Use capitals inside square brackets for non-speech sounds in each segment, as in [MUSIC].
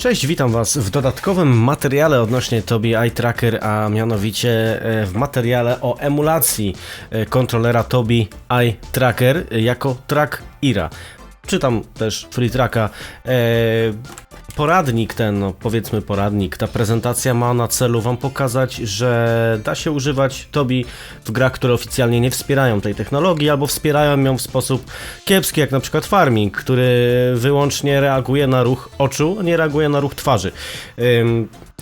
Cześć, witam Was w dodatkowym materiale odnośnie Tobii Eye Tracker, a mianowicie e, w materiale o emulacji e, kontrolera Tobii Eye Tracker e, jako Track Ira. Czytam też Free Tracka. Poradnik ten, no powiedzmy poradnik, ta prezentacja ma na celu Wam pokazać, że da się używać Tobii w grach, które oficjalnie nie wspierają tej technologii, albo wspierają ją w sposób kiepski, jak na przykład Farming, który wyłącznie reaguje na ruch oczu, nie reaguje na ruch twarzy.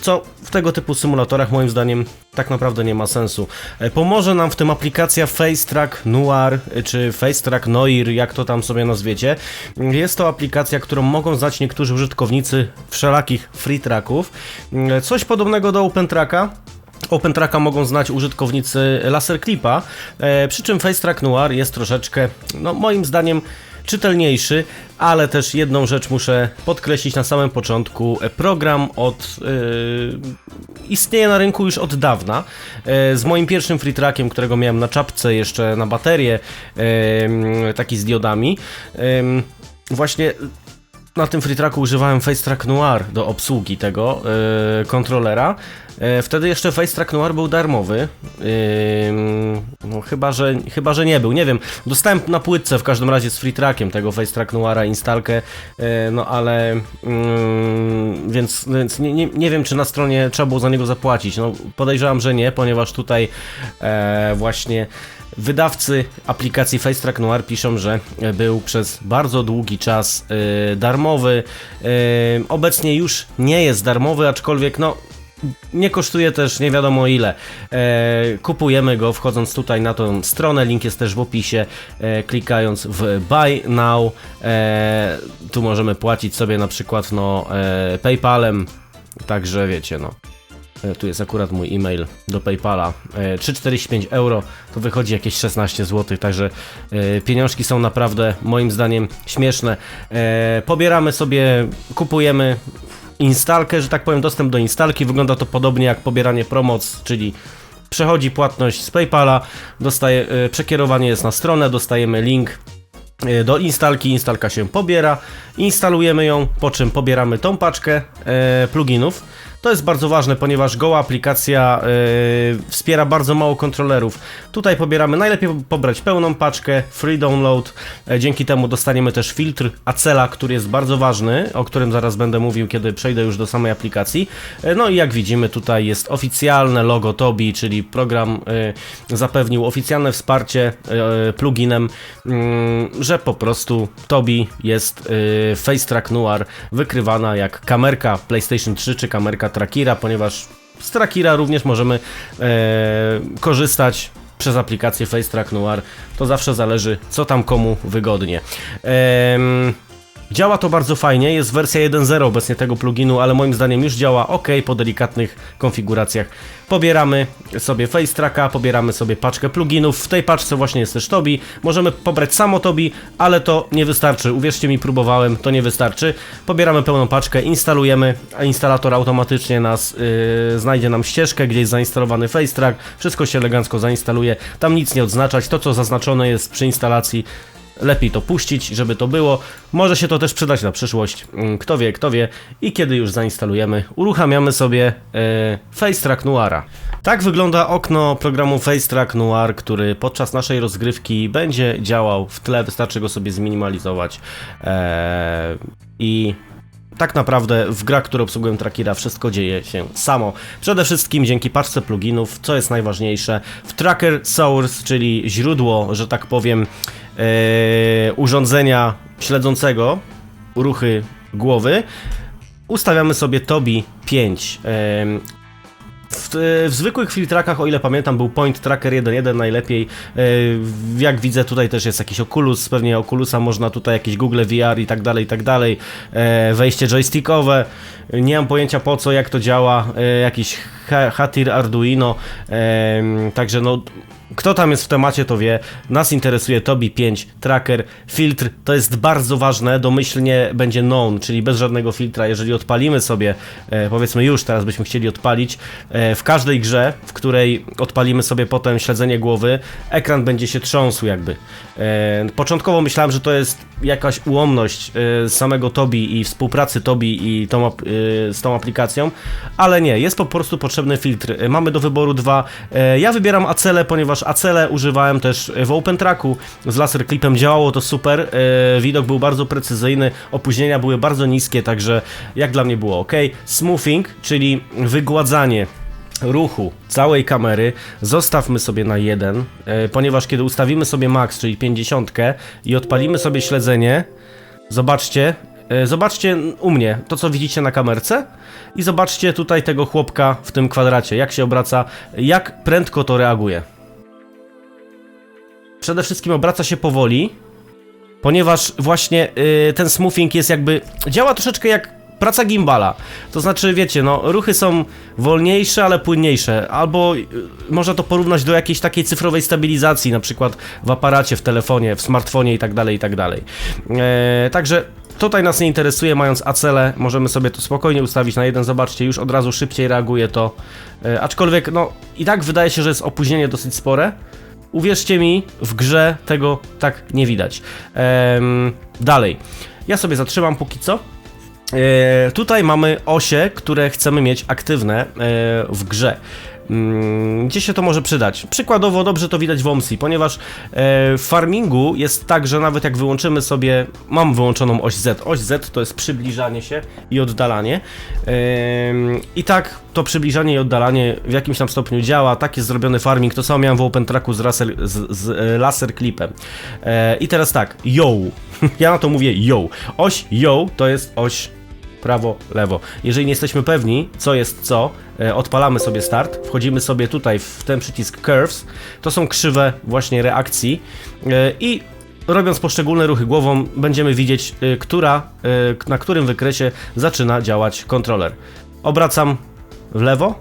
Co w tego typu symulatorach moim zdaniem tak naprawdę nie ma sensu. E, Pomoże nam w tym aplikacja FaceTrack Noir, e, czy FaceTrack Noir, jak to tam sobie nazwiecie. Jest to aplikacja, którą mogą znać niektórzy użytkownicy wszelakich free tracków. E, Coś podobnego do OpenTracka, OpenTracka mogą znać użytkownicy Laserclipa, e, przy czym FaceTrack Noir jest troszeczkę, no moim zdaniem, czytelniejszy, ale też jedną rzecz muszę podkreślić na samym początku. Program od e, istnieje na rynku już od dawna. E, z moim pierwszym free trackiem, którego miałem na czapce jeszcze na baterię, e, taki z diodami. E, właśnie na tym free tracku używałem FaceTrack Noir do obsługi tego yy, kontrolera. Yy, wtedy jeszcze FaceTrack Noir był darmowy. Yy, no, chyba, że, chyba, że nie był. Nie wiem. Dostałem na płytce w każdym razie z free trackiem tego FaceTrack Noira instalkę. Yy, no ale. Yy, więc więc nie, nie, nie wiem, czy na stronie trzeba było za niego zapłacić. No, podejrzewam, że nie, ponieważ tutaj e, właśnie. Wydawcy aplikacji FaceTrack Noir piszą, że był przez bardzo długi czas y, darmowy. Y, obecnie już nie jest darmowy, aczkolwiek no nie kosztuje też nie wiadomo ile. E, kupujemy go wchodząc tutaj na tą stronę, link jest też w opisie, e, klikając w Buy Now. E, tu możemy płacić sobie na przykład no, e, PayPalem, także wiecie no. E, Tu jest akurat mój e-mail do PayPala. E, 3,45 euro to wychodzi jakieś 16 zł, także e, pieniążki są naprawdę moim zdaniem śmieszne. E, Pobieramy sobie, kupujemy instalkę, że tak powiem, dostęp do instalki. Wygląda to podobnie jak pobieranie promoc, czyli przechodzi płatność z PayPala, dostaje, e, przekierowanie jest na stronę, dostajemy link e, do instalki, instalka się pobiera, instalujemy ją, po czym pobieramy tą paczkę e, pluginów. To jest bardzo ważne, ponieważ goła aplikacja e, wspiera bardzo mało kontrolerów. Tutaj pobieramy, najlepiej pobrać pełną paczkę, free download, e, dzięki temu dostaniemy też filtr Acela, który jest bardzo ważny, o którym zaraz będę mówił, kiedy przejdę już do samej aplikacji. E, no i jak widzimy tutaj jest oficjalne logo Tobii, czyli program e, zapewnił oficjalne wsparcie pluginem, mm, że po prostu Tobii jest e, FaceTrack Noir wykrywana jak kamerka PlayStation 3 czy kamerka Trackira, ponieważ z Trackira również możemy e, korzystać przez aplikację FaceTrack Noir. To zawsze zależy, co tam komu wygodnie. Działa to bardzo fajnie, jest wersja 1.0 obecnie tego pluginu, ale moim zdaniem już działa ok po delikatnych konfiguracjach. Pobieramy sobie FaceTracka, pobieramy sobie paczkę pluginów, w tej paczce właśnie jest też Tobi. Możemy pobrać samo Tobi, ale to nie wystarczy, uwierzcie mi, próbowałem, to nie wystarczy. Pobieramy pełną paczkę, instalujemy, a instalator automatycznie nas yy, znajdzie nam ścieżkę, gdzie jest zainstalowany FaceTrack, wszystko się elegancko zainstaluje, tam nic nie odznaczać, to co zaznaczone jest przy instalacji lepiej to puścić, żeby to było. Może się to też przydać na przyszłość. Mm, Kto wie, kto wie. I kiedy już zainstalujemy, uruchamiamy sobie e, FaceTrack Noira. Tak wygląda okno programu FaceTrack Noir, który podczas naszej rozgrywki będzie działał w tle. Wystarczy go sobie zminimalizować. E, I tak naprawdę w grach, które obsługują Trackira, wszystko dzieje się samo. Przede wszystkim dzięki paczce pluginów, co jest najważniejsze, w Tracker Source, czyli źródło, że tak powiem, e, urządzenia śledzącego ruchy głowy, ustawiamy sobie Tobi 5. w, w zwykłych filtrakach, o ile pamiętam, był Point Tracker 1.1 najlepiej. E, Jak widzę, tutaj też jest jakiś Oculus, pewnie Oculusa można tutaj jakieś Google VR i tak dalej, i tak dalej. E, Wejście joystickowe. Nie mam pojęcia po co, jak to działa. E, Jakiś Hatir Arduino. Także no Kto tam jest w temacie, to wie. Nas interesuje Tobi 5 tracker. Filtr to jest bardzo ważne, domyślnie będzie known, czyli bez żadnego filtra. Jeżeli odpalimy sobie, e, powiedzmy już teraz byśmy chcieli odpalić, e, w każdej grze, w której odpalimy sobie potem śledzenie głowy, ekran będzie się trząsł jakby. E, początkowo myślałem, że to jest jakaś ułomność e, samego Tobi i współpracy Tobi i tą, e, z tą aplikacją, ale nie, jest po prostu potrzebny filtr. E, Mamy do wyboru dwa. E, Ja wybieram Acele, ponieważ Acele używałem też w Open Tracku z laser clipem, działało to super, e, widok był bardzo precyzyjny, opóźnienia były bardzo niskie, także jak dla mnie było ok. Smoothing, czyli wygładzanie ruchu całej kamery zostawmy sobie na 1, e, ponieważ kiedy ustawimy sobie max, czyli 50 i odpalimy sobie śledzenie, zobaczcie, zobaczcie u mnie to co widzicie na kamerce i zobaczcie tutaj tego chłopka w tym kwadracie, jak się obraca, jak prędko to reaguje. Przede wszystkim obraca się powoli, ponieważ właśnie y, ten smoothing jest jakby, działa troszeczkę jak praca gimbala. To znaczy, wiecie, no, ruchy są wolniejsze, ale płynniejsze. Albo y, można to porównać do jakiejś takiej cyfrowej stabilizacji, na przykład w aparacie, w telefonie, w smartfonie i dalej, i tak dalej. E, także tutaj nas nie interesuje, mając acele, możemy sobie to spokojnie ustawić na jeden, zobaczcie, już od razu szybciej reaguje to. E, aczkolwiek, no, i tak wydaje się, że jest opóźnienie dosyć spore. Uwierzcie mi, w grze tego tak nie widać. Dalej. Ja sobie zatrzymam póki co. E, tutaj mamy osie, które chcemy mieć aktywne e, w grze. Mm, Gdzie się to może przydać? Przykładowo dobrze to widać w OMSI, ponieważ e, w farmingu jest tak, że nawet jak wyłączymy sobie, mam wyłączoną oś Z. Oś Z to jest przybliżanie się i oddalanie. I tak to przybliżanie i oddalanie w jakimś tam stopniu działa. Tak jest zrobiony farming. To samo miałem w Open Tracku z, z, z e, laser clipem. E, I teraz tak, yo. [LAUGHS] Ja na to mówię yo. Oś yo to jest oś prawo, lewo. Jeżeli nie jesteśmy pewni, co jest co, e, odpalamy sobie start, wchodzimy sobie tutaj w ten przycisk Curves, to są krzywe właśnie reakcji e, i robiąc poszczególne ruchy głową, będziemy widzieć, e, która, na którym wykresie zaczyna działać kontroler. Obracam w lewo,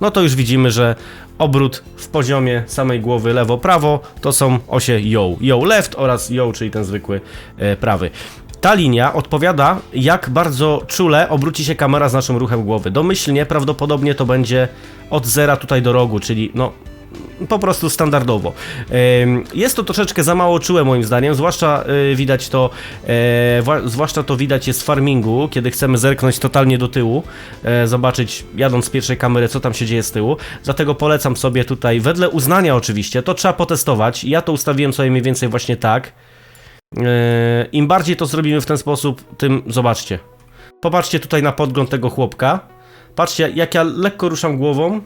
no to już widzimy, że obrót w poziomie samej głowy lewo-prawo to są osie yo, yo left oraz yo, czyli ten zwykły prawy. Ta linia odpowiada, jak bardzo czule obróci się kamera z naszym ruchem głowy. Domyślnie prawdopodobnie to będzie od zera tutaj do rogu, czyli no po prostu standardowo. Jest to troszeczkę za mało czułe moim zdaniem, zwłaszcza y, widać to, e, wła- zwłaszcza to widać jest w farmingu, kiedy chcemy zerknąć totalnie do tyłu, e, zobaczyć jadąc z pierwszej kamery, co tam się dzieje z tyłu. Dlatego polecam sobie tutaj, wedle uznania oczywiście, to trzeba potestować. Ja to ustawiłem sobie mniej więcej właśnie tak. E, Im bardziej to zrobimy w ten sposób, tym zobaczcie. Popatrzcie tutaj na podgląd tego chłopka. Patrzcie, jak ja lekko ruszam głową,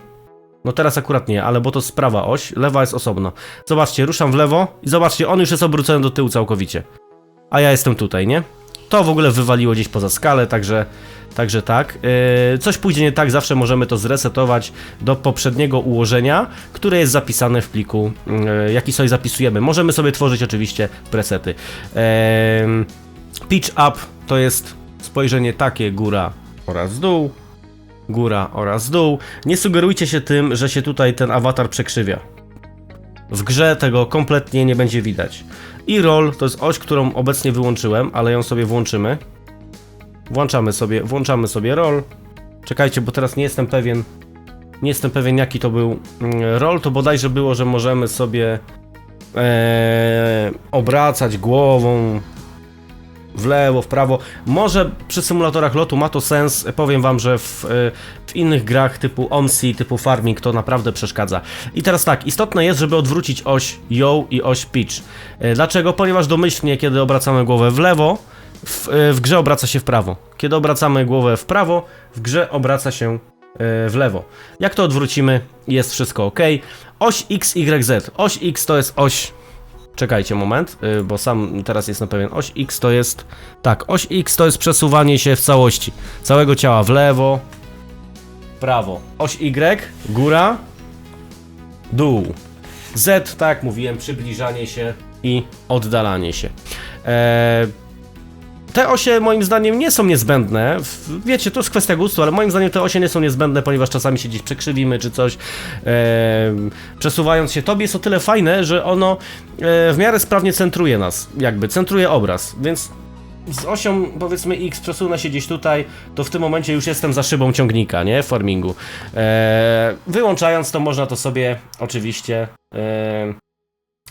no teraz akurat nie, ale bo to jest prawa oś, lewa jest osobno. Zobaczcie, ruszam w lewo i zobaczcie, on już jest obrócony do tyłu całkowicie. A ja jestem tutaj, nie? To w ogóle wywaliło gdzieś poza skalę, także, także tak. Yy, coś pójdzie nie tak, zawsze możemy to zresetować do poprzedniego ułożenia, które jest zapisane w pliku, yy, jaki sobie zapisujemy. Możemy sobie tworzyć oczywiście presety. Yy, pitch up to jest spojrzenie takie góra oraz dół góra oraz dół. Nie sugerujcie się tym, że się tutaj ten awatar przekrzywia. W grze tego kompletnie nie będzie widać. I roll to jest oś, którą obecnie wyłączyłem, ale ją sobie włączymy. Włączamy sobie, włączamy sobie roll. Czekajcie, bo teraz nie jestem pewien. Nie jestem pewien jaki to był mm, roll. To bodajże było, że możemy sobie e, obracać głową w lewo, w prawo. Może przy symulatorach lotu ma to sens. Powiem wam, że w, e, w innych grach typu OMSI, typu Farming to naprawdę przeszkadza. I teraz tak, istotne jest, żeby odwrócić oś yo i oś pitch. E, Dlaczego? Ponieważ domyślnie, kiedy obracamy głowę w lewo, w, e, w grze obraca się w prawo. Kiedy obracamy głowę w prawo, w grze obraca się e, w lewo. Jak to odwrócimy, jest wszystko ok. Oś X, Y, Z. Oś X to jest oś Czekajcie moment, y, bo sam teraz jestem pewien. Oś X to jest. Tak, oś X to jest przesuwanie się w całości. Całego ciała w lewo, prawo. Oś Y, góra, dół. Z, tak mówiłem, przybliżanie się i oddalanie się. Eee, te osie moim zdaniem nie są niezbędne. Wiecie, to jest kwestia gustu, ale moim zdaniem te osie nie są niezbędne, ponieważ czasami się gdzieś przekrzywimy czy coś. Em, przesuwając się, tobie jest o tyle fajne, że ono e, w miarę sprawnie centruje nas, jakby centruje obraz, więc z osią powiedzmy X przesunę się gdzieś tutaj, to w tym momencie już jestem za szybą ciągnika, nie? W farmingu. E, wyłączając to można to sobie oczywiście. E,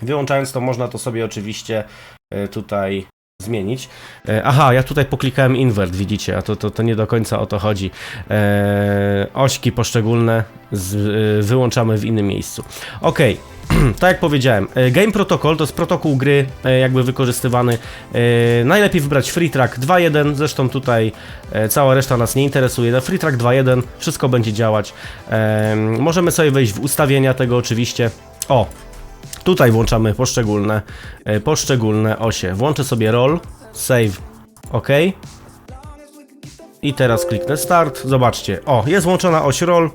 wyłączając to można to sobie oczywiście e, tutaj zmienić. E, aha, ja tutaj poklikałem invert, widzicie, a to, to, to nie do końca o to chodzi. E, ośki poszczególne z, e, wyłączamy w innym miejscu. Okej. [CLEARS THROAT] Tak jak powiedziałem, e, Game Protocol to jest protokół gry jakby wykorzystywany. Najlepiej wybrać Free Track 2.1, zresztą tutaj cała reszta nas nie interesuje. Na Free Track 2.1 wszystko będzie działać. Możemy sobie wejść w ustawienia tego oczywiście. O, Tutaj włączamy poszczególne, e, poszczególne osie. Włączę sobie roll, save, ok. I teraz kliknę start. Zobaczcie, o, jest włączona oś roll.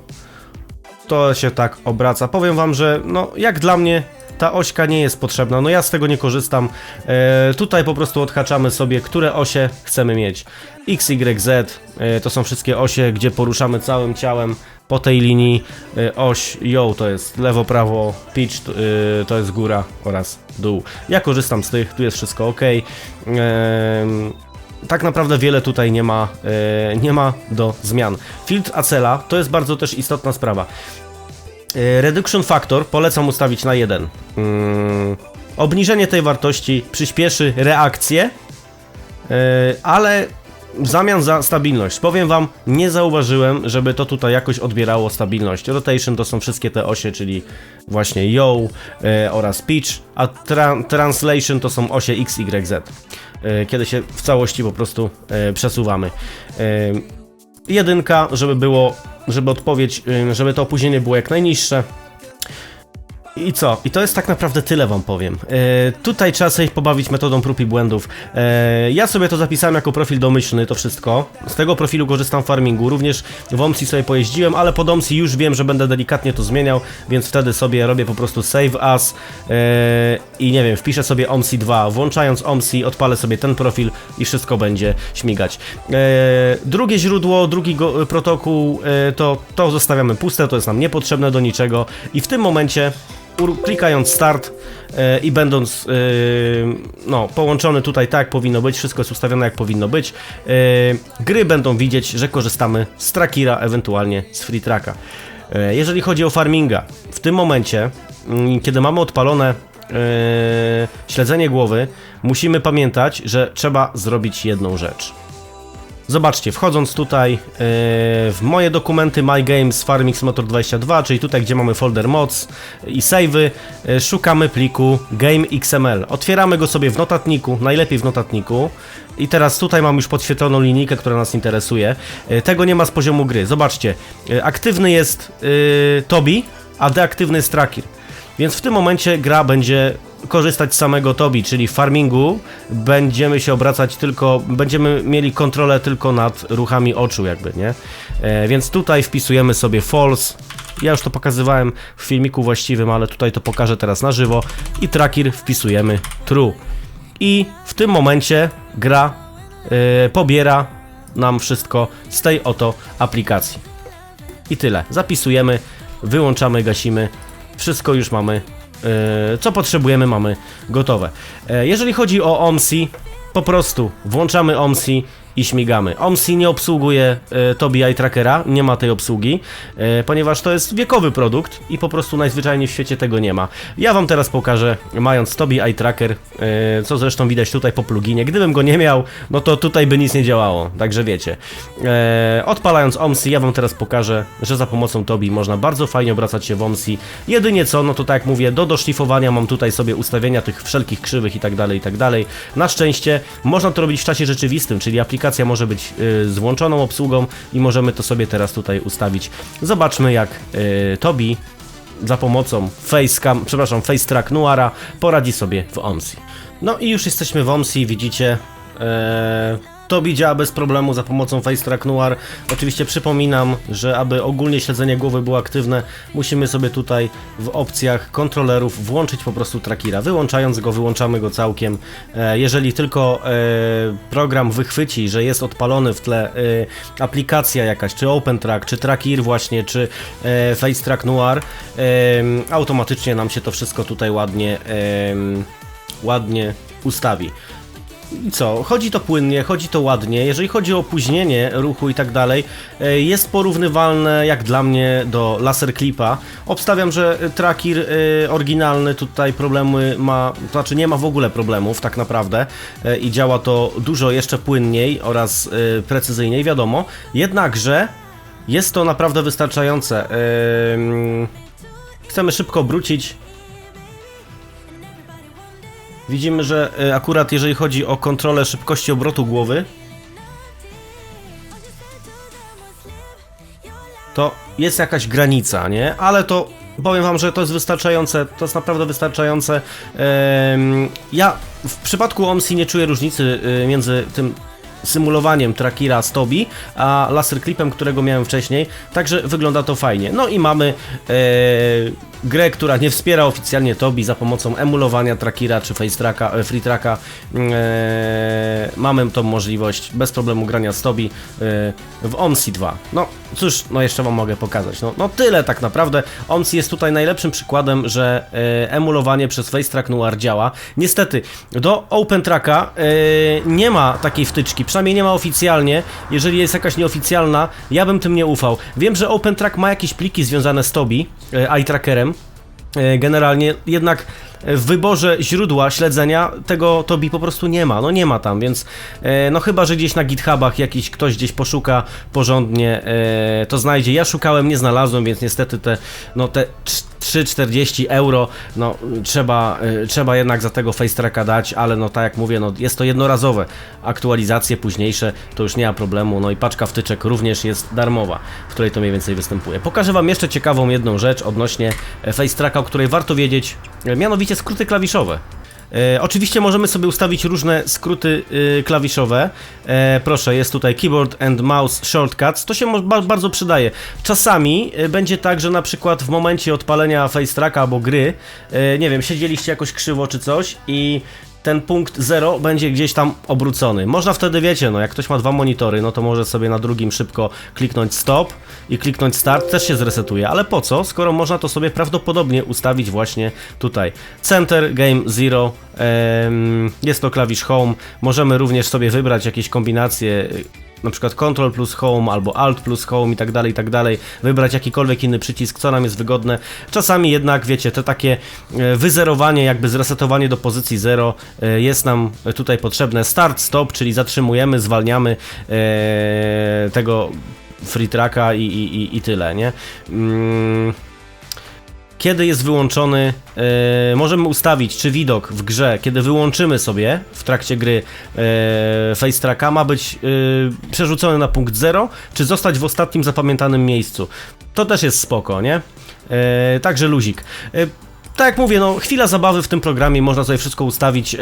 To się tak obraca. Powiem wam, że no, jak dla mnie ta ośka nie jest potrzebna. No ja z tego nie korzystam. E, tutaj po prostu odhaczamy sobie, które osie chcemy mieć. X, Y, Z e, to są wszystkie osie, gdzie poruszamy całym ciałem po tej linii. E, oś yo to jest lewo, prawo, pitch to, e, to jest góra oraz dół. Ja korzystam z tych, tu jest wszystko ok. Tak naprawdę wiele tutaj nie ma, e, nie ma do zmian. Filtr Acela to jest bardzo też istotna sprawa. Reduction Factor polecam ustawić na 1. Mm, obniżenie tej wartości przyspieszy reakcję, ale w zamian za stabilność. Powiem wam, nie zauważyłem, żeby to tutaj jakoś odbierało stabilność. Rotation to są wszystkie te osie, czyli właśnie yo e, oraz pitch, a tra translation to są osie x, y, z. E, kiedy się w całości po prostu e, przesuwamy. Jedynka, żeby było, żeby odpowiedź, żeby to opóźnienie było jak najniższe. I co? I to jest tak naprawdę tyle wam powiem. E, tutaj trzeba sobie pobawić metodą prób i błędów. E, ja sobie to zapisałem jako profil domyślny, to wszystko. Z tego profilu korzystam w farmingu. Również w OMSI sobie pojeździłem, ale pod OMSI już wiem, że będę delikatnie to zmieniał, więc wtedy sobie robię po prostu save as e, i nie wiem, wpiszę sobie OMSI 2. Włączając OMSI odpalę sobie ten profil i wszystko będzie śmigać. E, drugie źródło, drugi go, protokół, e, to, to zostawiamy puste, to jest nam niepotrzebne do niczego i w tym momencie klikając start e, i będąc e, no, połączony tutaj tak jak powinno być, wszystko jest ustawione jak powinno być, e, gry będą widzieć, że korzystamy z trackera, ewentualnie z free tracka. Jeżeli chodzi o farminga, w tym momencie, mm, kiedy mamy odpalone śledzenie głowy, musimy pamiętać, że trzeba zrobić jedną rzecz. Zobaczcie, wchodząc tutaj yy, w moje dokumenty My Games Farmix Motor 22, czyli tutaj gdzie mamy folder mods i savey, yy, szukamy pliku game.xml. Otwieramy go sobie w notatniku, najlepiej w notatniku. I teraz tutaj mam już podświetloną linijkę, która nas interesuje. Yy, tego nie ma z poziomu gry. Zobaczcie, aktywny jest Tobi, a deaktywny jest Tracker. Więc w tym momencie gra będzie korzystać z samego Tobi, czyli w farmingu będziemy się obracać tylko, będziemy mieli kontrolę tylko nad ruchami oczu jakby, nie? E, więc tutaj wpisujemy sobie false, ja już to pokazywałem w filmiku właściwym, ale tutaj to pokażę teraz na żywo i tracker wpisujemy true. I w tym momencie gra e, pobiera nam wszystko z tej oto aplikacji. I tyle. Zapisujemy, wyłączamy, gasimy. Wszystko już mamy. E, co potrzebujemy, mamy gotowe. E, jeżeli chodzi o OMSI, po prostu włączamy OMSI i śmigamy. OMSI nie obsługuje e, Tobi Eye Trackera, nie ma tej obsługi, e, ponieważ to jest wiekowy produkt i po prostu najzwyczajniej w świecie tego nie ma. Ja Wam teraz pokażę, mając Tobi Eye Tracker, e, co zresztą widać tutaj po pluginie. Gdybym go nie miał, no to tutaj by nic nie działało, także wiecie. E, odpalając OMSI, ja Wam teraz pokażę, że za pomocą Tobi można bardzo fajnie obracać się w OMSI. Jedynie co, no to tak jak mówię, do doszlifowania mam tutaj sobie ustawienia tych wszelkich krzywych i tak dalej, i tak dalej. Na szczęście można to robić w czasie rzeczywistym, czyli aplikacja może być y, z włączoną obsługą i możemy to sobie teraz tutaj ustawić. Zobaczmy jak y, Tobi za pomocą Facecam, przepraszam, Face Track Nuara poradzi sobie w OMSI. No i już jesteśmy w OMSI, widzicie, e, Tobi działa bez problemu za pomocą Face Track Noir. Oczywiście przypominam, że aby ogólnie śledzenie głowy było aktywne, musimy sobie tutaj w opcjach kontrolerów włączyć po prostu trackera. Wyłączając go, wyłączamy go całkiem. E, Jeżeli tylko e, program wychwyci, że jest odpalony w tle e, aplikacja jakaś, czy OpenTrack, czy Tracker właśnie, czy e, Face Track Noir, automatycznie nam się to wszystko tutaj ładnie, ładnie ustawi. I co? Chodzi to płynnie, chodzi to ładnie. Jeżeli chodzi o opóźnienie ruchu i tak dalej, e, jest porównywalne jak dla mnie do laser clipa. Obstawiam, że tracker e, oryginalny tutaj problemy ma, to znaczy nie ma w ogóle problemów tak naprawdę e, i działa to dużo jeszcze płynniej oraz precyzyjniej, wiadomo. Jednakże jest to naprawdę wystarczające. Em, Chcemy szybko obrócić Widzimy, że e, akurat jeżeli chodzi o kontrolę szybkości obrotu głowy, to jest jakaś granica, nie? Ale to powiem wam, że to jest wystarczające, to jest naprawdę wystarczające. Ja w przypadku OMSI nie czuję różnicy y, między tym symulowaniem trackera z Tobi, a laser clipem, którego miałem wcześniej, także wygląda to fajnie. No i mamy e, grę, która nie wspiera oficjalnie Tobi za pomocą emulowania trackera czy face tracka, e, free tracka. E, mamy tą możliwość bez problemu grania z Tobi e, w OMSI 2. No cóż, no jeszcze wam mogę pokazać. No, no tyle tak naprawdę. OMSI jest tutaj najlepszym przykładem, że emulowanie przez face track Noir działa. Niestety, do Open Tracka e, nie ma takiej wtyczki, przynajmniej nie ma oficjalnie. Jeżeli jest jakaś nieoficjalna, ja bym tym nie ufał. Wiem, że Open Track ma jakieś pliki związane z Tobi, e, eye trackerem. E, Generalnie jednak w wyborze źródła śledzenia tego Tobi po prostu nie ma, no nie ma tam, więc e, no chyba, że gdzieś na GitHubach jakiś ktoś gdzieś poszuka porządnie, e, to znajdzie. Ja szukałem, nie znalazłem, więc niestety te, no te 3,40 euro, no trzeba, e, trzeba jednak za tego face tracka dać, ale no tak jak mówię, no jest to jednorazowe. Aktualizacje późniejsze to już nie ma problemu, no i paczka wtyczek również jest darmowa, w której to mniej więcej występuje. Pokażę wam jeszcze ciekawą jedną rzecz odnośnie e, face tracka, o której warto wiedzieć, e, mianowicie skróty klawiszowe. E, oczywiście możemy sobie ustawić różne skróty e, klawiszowe. E, proszę, jest tutaj Keyboard and Mouse Shortcuts. To się ba- bardzo przydaje. Czasami e, będzie tak, że na przykład w momencie odpalenia Face Tracka albo gry, e, nie wiem, siedzieliście jakoś krzywo czy coś i ten punkt 0 będzie gdzieś tam obrócony. Można wtedy, wiecie, no jak ktoś ma dwa monitory, no to może sobie na drugim szybko kliknąć stop i kliknąć start, też się zresetuje. Ale po co, skoro można to sobie prawdopodobnie ustawić właśnie tutaj. Center, Game Zero, jest to klawisz Home. Możemy również sobie wybrać jakieś kombinacje na przykład Ctrl plus Home albo Alt plus Home i tak dalej, i tak dalej, wybrać jakikolwiek inny przycisk, co nam jest wygodne. Czasami jednak, wiecie, to takie e, wyzerowanie, jakby zresetowanie do pozycji 0 e, jest nam tutaj potrzebne. Start, stop, czyli zatrzymujemy, zwalniamy e, tego free tracka i, i, i, tyle, nie? Mm kiedy jest wyłączony, e, możemy ustawić, czy widok w grze, kiedy wyłączymy sobie w trakcie gry e, face tracka, ma być e, przerzucony na punkt 0, czy zostać w ostatnim zapamiętanym miejscu. To też jest spoko, nie? E, także luzik. E, tak jak mówię, no chwila zabawy w tym programie, można sobie wszystko ustawić. E,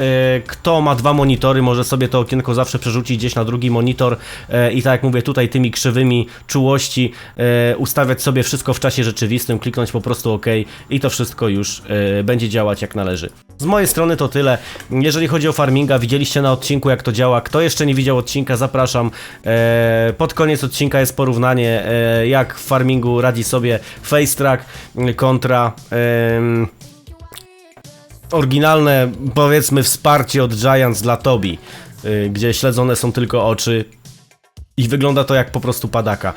kto ma dwa monitory, może sobie to okienko zawsze przerzucić gdzieś na drugi monitor e, i tak jak mówię, tutaj tymi krzywymi czułości e, ustawiać sobie wszystko w czasie rzeczywistym, kliknąć po prostu OK i to wszystko już będzie działać jak należy. Z mojej strony to tyle. Jeżeli chodzi o farminga, widzieliście na odcinku jak to działa. Kto jeszcze nie widział odcinka, zapraszam. Pod koniec odcinka jest porównanie, jak w farmingu radzi sobie Face Track kontra. Oryginalne, powiedzmy, wsparcie od Giants dla Tobi, y, gdzie śledzone są tylko oczy. I wygląda to jak po prostu padaka.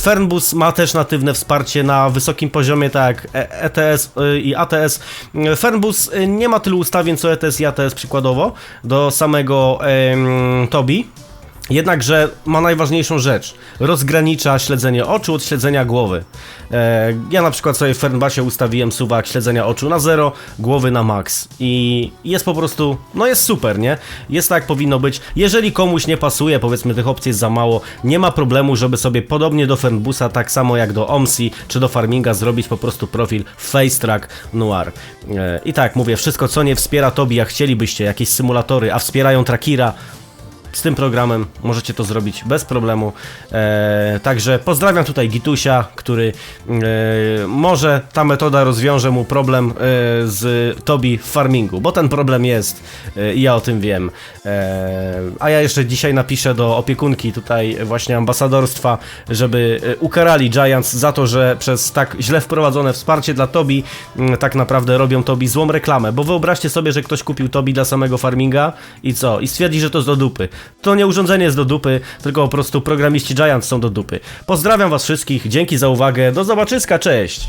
Fernbus ma też natywne wsparcie na wysokim poziomie, tak jak E- ETS y, i ATS. Fernbus y, nie ma tylu ustawień co ETS i ATS przykładowo do samego Tobi. Jednakże ma najważniejszą rzecz. Rozgranicza śledzenie oczu od śledzenia głowy. E, ja na przykład sobie w Fernbasie ustawiłem suwak śledzenia oczu na 0, głowy na max. I jest po prostu, no jest super, nie? Jest tak jak powinno być. Jeżeli komuś nie pasuje, powiedzmy tych opcji jest za mało, nie ma problemu, żeby sobie podobnie do Fernbusa, tak samo jak do OMSI czy do Farminga zrobić po prostu profil Face Track Noir. E, I tak mówię, wszystko co nie wspiera Tobi, a chcielibyście jakieś symulatory, a wspierają Trackira, z tym programem możecie to zrobić bez problemu. E, także pozdrawiam tutaj Gitusia, który e, może ta metoda rozwiąże mu problem e, z Tobi w farmingu, bo ten problem jest e, i ja o tym wiem. E, a ja jeszcze dzisiaj napiszę do opiekunki tutaj właśnie ambasadorstwa, żeby e, ukarali Giants za to, że przez tak źle wprowadzone wsparcie dla Tobi tak naprawdę robią Tobi złą reklamę, bo wyobraźcie sobie, że ktoś kupił Tobi dla samego farminga i co? I stwierdzi, że to jest do dupy. To nie urządzenie jest do dupy, tylko po prostu programiści Giants są do dupy. Pozdrawiam was wszystkich, dzięki za uwagę, do zobaczyska, cześć!